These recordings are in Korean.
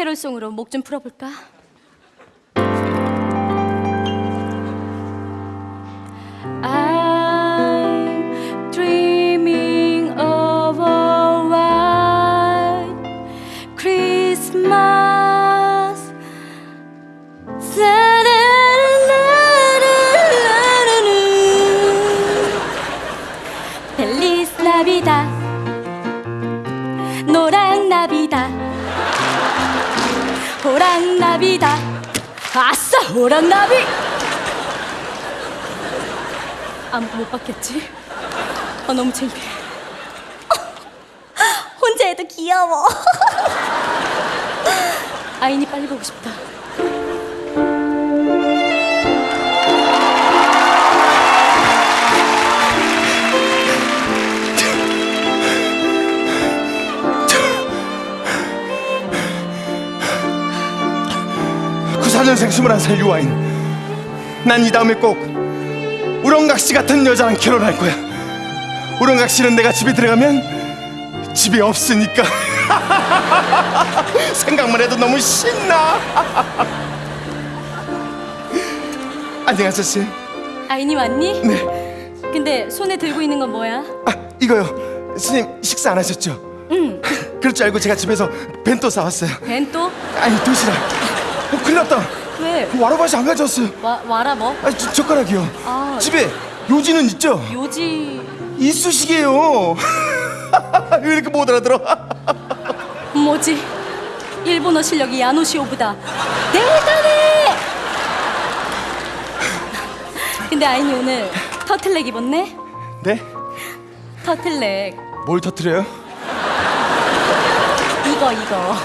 트러블송으로 목 좀 풀어볼까? 노랑 나비다 호랑 나비다. 아싸 호랑 나비. 아무도 못 봤겠지? 아 너무 창피해. 혼자 해도 귀여워. 아인이 빨리 보고 싶다 구사 94년생 21살 유아인 난 이 다음에 꼭 우렁각시 같은 여자랑 결혼할 거야 우렁각시는 내가 집에 들어가면 집이 없으니까 생각만 해도 너무 신나 안녕하세요 씨. 아인이 왔니? 네. 근데 손에 들고 있는 건 뭐야? 아 이거요 스님 식사 안 하셨죠? 응 그럴 줄 알고 제가 집에서 벤또 싸왔어요 벤또? 아니 도시락 어, 큰일 났다 왜? 와라바시 안 가져왔어요 와, 와라 뭐? 아 저, 젓가락이요 아. 집에 요지는 있죠? 요지 이쑤시개요 왜 이렇게 못 알아들어 뭐지? 일본어 실력이 야노시오보다 대단해! 근데 아인이 오늘 터틀넥 입었네? 네? 터틀넥 뭘 터트려요? 이거 이거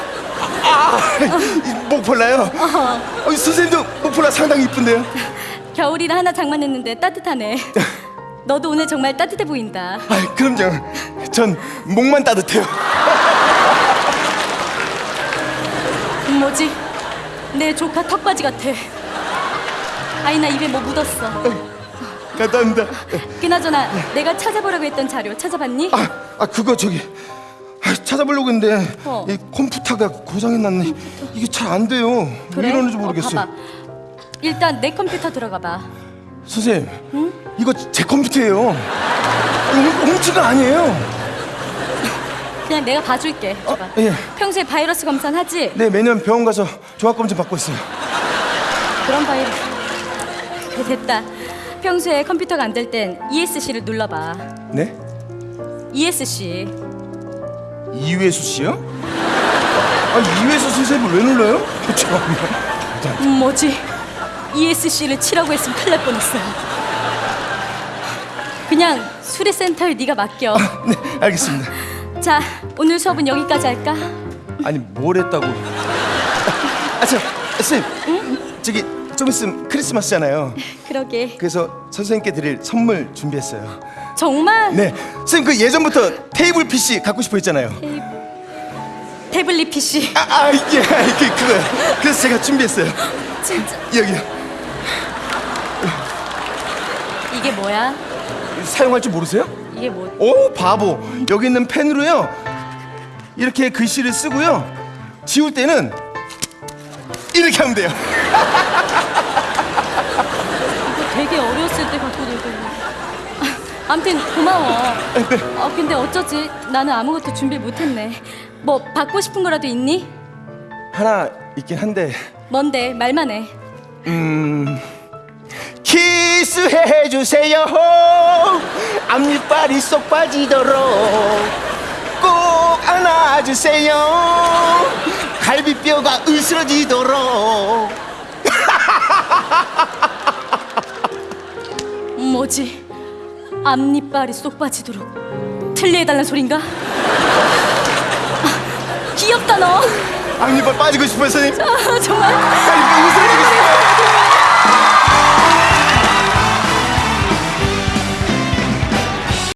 이 목폴라요? 어, 이 선생님도 목폴라 상당히 이쁜데요? 겨울이라 하나 장만했는데 따뜻하네. 너도 오늘 정말 따뜻해 보인다. 아 그럼요. 전 목만 따뜻해요. 뭐지? 내 조카 턱받이 같아. 아이 나 입에 뭐 묻었어 감사합니다. 그나저나 내가 찾아보라고 했던 자료 찾아봤니? 아, 아 그거 저기 아, 찾아보려고 했는데 어. 이 컴퓨터가 고장이 났네. 이게 잘 안 돼요. 왜 이러는지 모르겠어요. 어, 봐봐. 일단 내 컴퓨터 들어가 봐. 선생님 이거 제 컴퓨터예요. 움- 훔친거 아니에요. 그냥 내가 봐줄게. 줘봐. 예. 평소에 바이러스 검사는 하지? 네 매년 병원 가서 종합검진 받고 있어요. 그런 바이러스. 그래 됐다. 평소에 컴퓨터가 안 될 땐 ESC를 눌러봐. 네? ESC 이회수 씨요? 아 이회수 선생님을 왜 눌러요? 참나. 음, 뭐지? ESC를 치라고 했으면 큰일 날 뻔했어 그냥 수리센터에 네가 맡겨 네 알겠습니다 자 오늘 수업은 여기까지 할까? 아니 뭘 했다고 아저 선생님 저기 좀 있으면 크리스마스잖아요 그러게 그래서 선생님께 드릴 선물 준비했어요 정말? 네 선생님 그 예전부터 테이블 PC 갖고 싶어 했잖아요. 테이... 태블릿 PC. 아아 예, 그, 그거요. 그래서 제가 준비했어요. 진짜? 여기요. 이게 뭐야? 사용할 줄 모르세요? 이게 뭐 오 바보. 여기 있는 펜으로요. 이렇게 글씨를 쓰고요. 지울 때는 이렇게 하면 돼요. 되게 어렸을 때 갖고 놀던 거. 아무튼 고마워. 어, 근데 어쩌지? 나는 아무것도 준비 못했네. 뭐 받고 싶은 거라도 있니? 하나 있긴 한데 뭔데? 말만 해. 음 키스해 주세요 앞니빨이 쏙 빠지도록 꼭 안아 주세요 갈비뼈가 으스러지도록 뭐지? 앞니빨이 쏙 빠지도록 틀리해달란 소린가? 아, 귀엽다 너. 앞니빨 빠지고 싶어요 선생님 아, 정말 으스러지고 싶어요